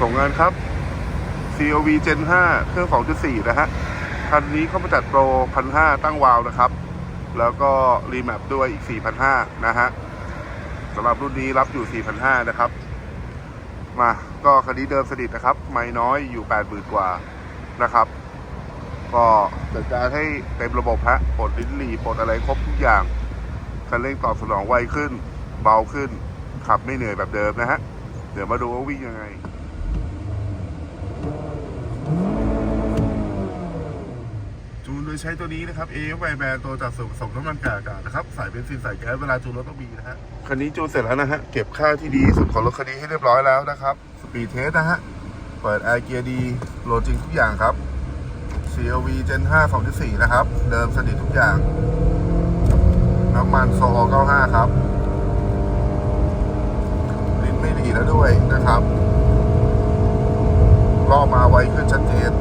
ส่งงานครับ COV Gen 5 เครื่อง 2.4 นะฮะ คันนี้เขามาจัดโปร 1,500 ตั้งวาวนะครับ แล้วก็รีแมปด้วยอีก 4,500 นะฮะสำหรับรุ่นนี้รับอยู่ 4,500 นะครับ มาก็คันนี้เดิมสนิทนะครับ ไม่น้อยอยู่ 80,000 กว่านะครับ ก็จัดการให้เต็มระบบฮะปลดลิ้นหลีปลดอะไรครบทุกอย่าง คันเร่งตอบสนองไวขึ้น เบาขึ้น ขับไม่เหนื่อยแบบเดิมนะฮะ เดี๋ยวมาดูว่าวิ่งยังไง โดยใช้ตัวนี้นะครับ a f แบนตัวจัดส่งส่งน้ำมันกากอากาศนะครับ สายเบนซินสายแก๊สเวลาจูนรถต้องมีนะฮะ คันนี้จูนเสร็จแล้วนะฮะ เก็บค่าที่ดีสุดของรถคันนี้ให้เรียบร้อยแล้วนะครับ สปีดเทสนะฮะ เปิดแอร์เกียร์ดี โหลดจริงทุกอย่างครับ CLV Gen 5 2.4 นะครับ เดิมสนิททุกอย่าง น้ำมันโซอ95 ครับ ลิ้นไม่ดีแล้วด้วยนะครับรอบมาไวขึ้นชัดเจน